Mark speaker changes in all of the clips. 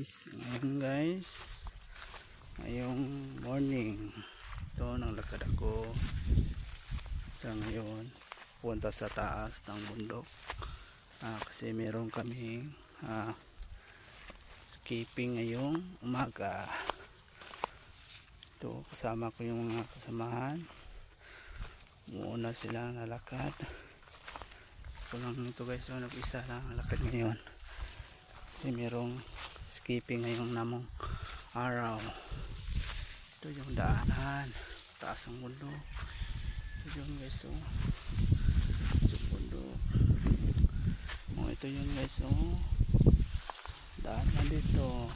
Speaker 1: guys. Ngayon guys. Ngayong morning. Ito nang lakad ako. Sa ngayon punta sa taas ng bundok. Ah, kasi meron kaming ah, skipping ngayong umaga. Ito kasama ko yung mga kasamahan. Muna sila nalakad. Ako lang ito guys. So nag-isa lang nalakad ngayon. Kasi merong skipping ngayong namong araw. Ito yung daanan. Taas ang bundok ito yung guys oh ito yung bundok oh ito yung guys oh daanan dito.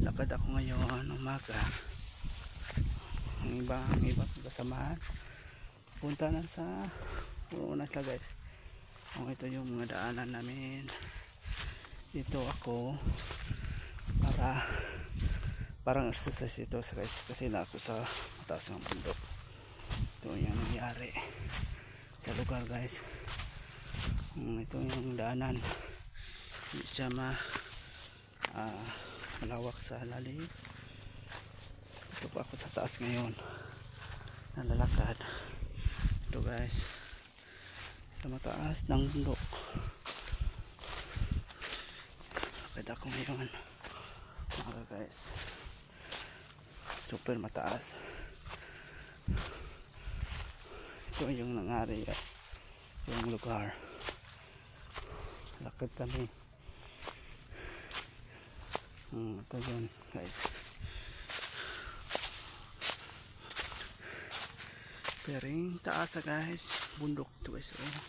Speaker 1: Lakad ako ngayon umaga. Ang iba ang iba kasamahan. Punta na sa puno na sila guys. Oh ito yung mga daanan namin dito ako para parang exercise ito sa guys. Kasi na ako sa mataas ng bundok. Ito yung nangyari sa lugar guys. Hmm, ito yung daanan. Hindi siya ma ah, malawak sa lalim. Ito po ako sa taas ngayon nalalakad ito guys. Sa mataas ng bundok lakad ako ngayon. Mga guys. Super mataas. Ito yung nangyari ah, yung lugar. Lakad kami. Hmm, ito yun guys. Pering taas ah guys. Bundok to guys. Oh.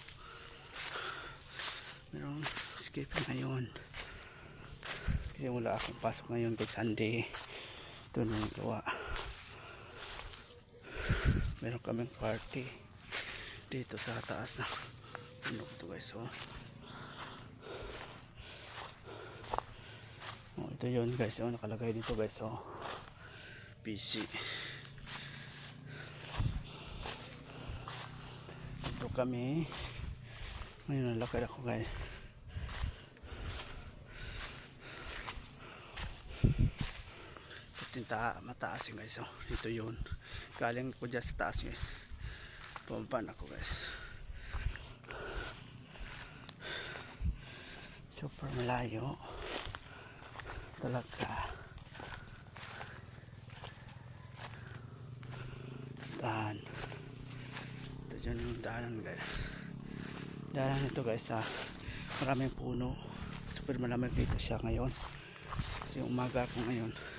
Speaker 1: merong skip ngayon kasi wala akong pasok ngayon kay Sunday. Ito na yung gawa. Meron kaming party dito sa taas na bundok to guys oh. oh ito yun guys oh. Nakalagay dito guys oh. PC dito kami. Ngayon nalakad ako guys tinta mataas yun guys oh. dito yun. Galing ko dyan sa taas guys. Pumpan ako guys. Super malayo. Talaga. Daan. Ito dyan yung daanan guys. Daanan ito guys sa maraming puno. Super malamig dito siya ngayon. Kasi umaga ko ngayon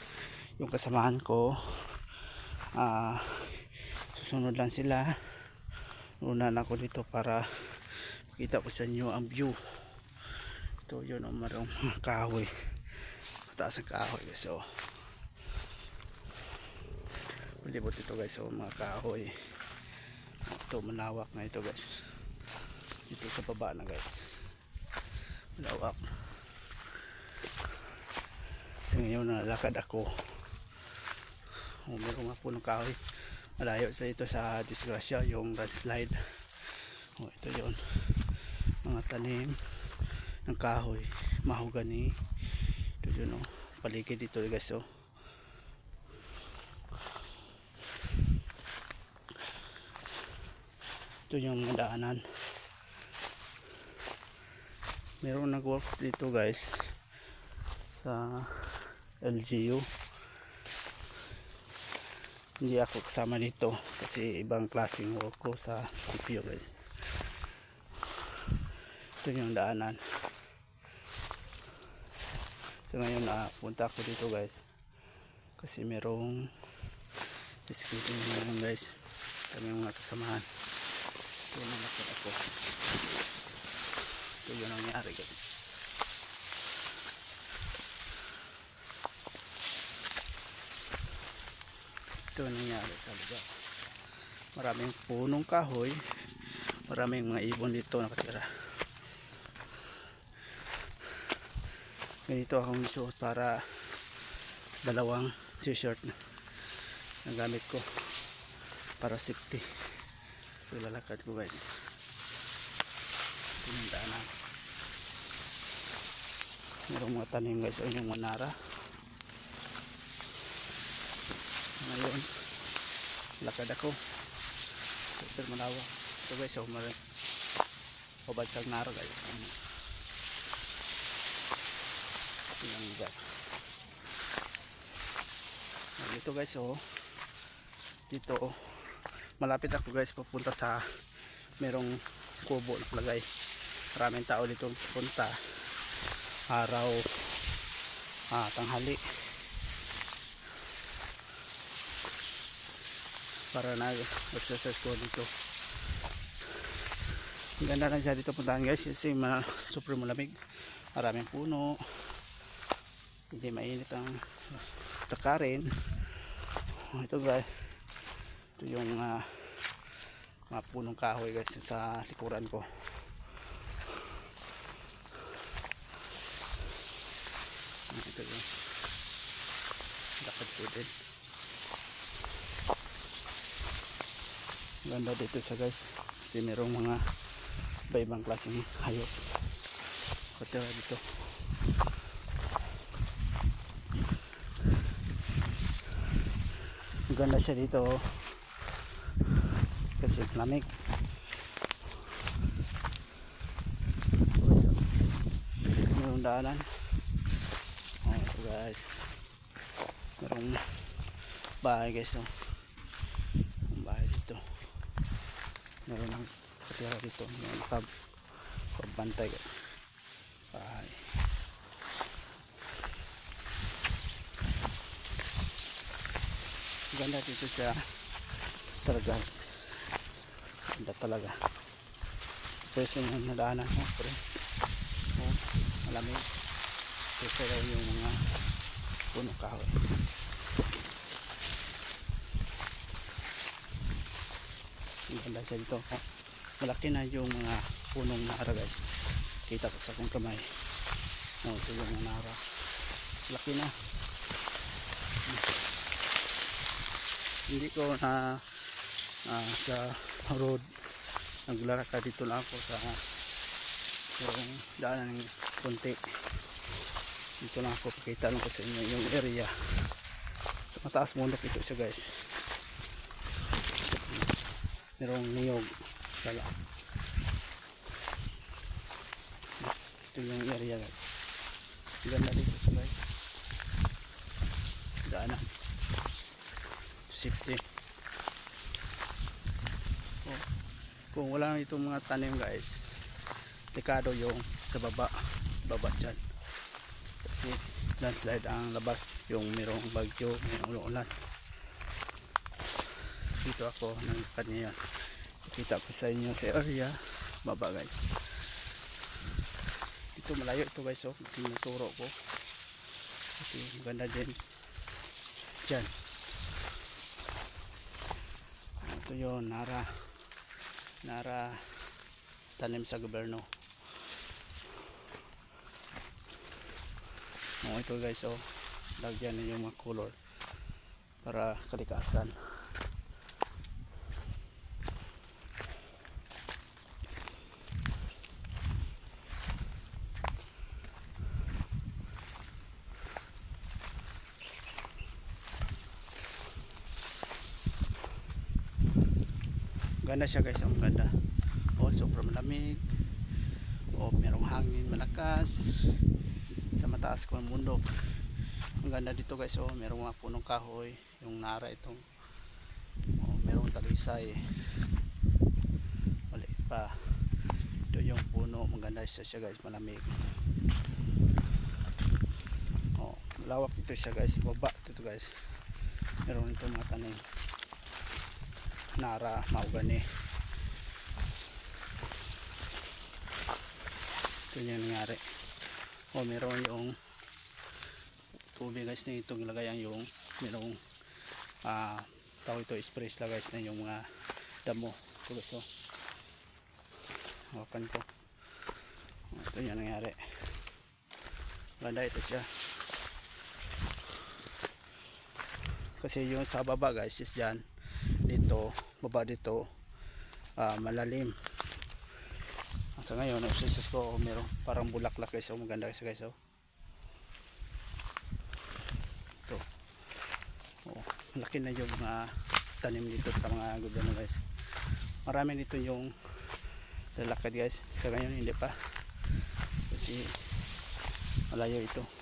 Speaker 1: yung kasamahan ko. Ah susunod lang sila. Una na ako dito para makita ko sa inyo ang view. Ito yun ang marong mga kahoy. Mataas ang kahoy guys oh. Malibot ito guys oh mga kahoy. Ito malawak na ito guys. Dito sa baba na guys. Malawak. So ngayon nalakad ako meron nga po ng kahoy. Malayo sa ito sa disgrasya yung landslide. Oh, ito yon mga tanim ng kahoy. Mahogani ito yun oh. Paligid dito guys oh. Ito yung daanan. Meron nag work dito guys sa LGU hindi ako kasama dito kasi ibang klaseng work ko sa CPU guys. Ito yung daanan. So ngayon na punta ako dito guys. Kasi merong skating ngayon guys. Kami mga kasamahan. Yung nakita ako ito yung nangyari guys ito ang nangyari sa lugar. Maraming punong kahoy. Maraming mga ibon dito nakatira. Ganito akong suot para dalawang t-shirt na gamit ko para safety. Ito lalakad ko guys. Yung daanan. Merong mga tanim guys. Ayun yung manara. Ngayon, lakad ako. Super malawa. Ito guys, oh, mara. Pabadsag nara guys. Yan guys. Dito guys, oh. Dito, oh. Malapit ako guys papunta sa merong kubo naglagay. Maraming tao dito punta. Araw, ah, tanghali. Para nag-exercise ko dito. Ang ganda lang siya dito puntahan guys kasi ma super malamig maraming puno. Hindi mainit ang takarin. Ito guys. Ito yung ah, mga punong kahoy guys sa likuran ko. Ito yung dapat po din ganda dito siya guys. Kasi merong mga iba-ibang klaseng hayop. Katira dito. Ganda siya dito oh. kasi lamig. Merong daanan. Oh guys. Merong bahay guys oh ang bahay dito meron ng katira dito. May nakab pagbantay guys bahay ganda dito siya. Talaga. Ganda talaga. Person yung nadaanan mo pre. Oh, malamig. Kasi yung mga puno kahoy ang ganda siya dito oh, malaki na yung mga punong nara guys. Kita ko sa kong kamay. Oh, ito yung mga nara laki na. Hindi ko na ah, sa road naglaraka dito lang ako sa yung daanan ng konti. Dito lang ako pakita lang ko sa inyo yung area. Sa mataas mundok ito siya guys merong niyog. Kala ito yung area guys. Ganda dito siya guys daanan safety. Oh, kung wala itong mga tanim guys dekado yung sa baba baba dyan. Kasi landslide ang labas. Yung merong bagyo merong ulan dito ako nangikad ngayon kita ko sa inyo sa area baba guys. Ito malayo ito guys oh. Tinuturo ko. Kasi ganda din. Dyan ito yun nara. Nara tanim sa gobyerno. Oh, ito guys oh. Lagyan yung mga color para kalikasan ganda siya guys. Ang ganda. Oh sobrang malamig oh merong hangin malakas sa mataas ko ang bundok. Ang ganda dito guys. Oh merong mga punong kahoy. Yung nara itong oh merong talisay. Maliit pa. Ito yung puno. Maganda siya siya guys. Malamig. Oh malawak ito siya guys. Baba ito guys. Meron ito mga tanim nara maugani. Ito yung nangyari. O meron yung tubig guys na itong ilagayan yung merong ah tawag ito express la guys na yung mga damo. Ito guys o hawakan ko. Ito yung nangyari. Ganda ito siya. Kasi yung sa baba guys is dyan dito baba dito uh, malalim. Sa ngayon nagsisas ko oh, meron parang bulaklak guys oh, maganda guys guys oh. ito. Oh, laki na yung mga tanim dito sa mga gobyerno guys. Marami dito yung lalakad guys. Sa ngayon hindi pa. Kasi malayo ito.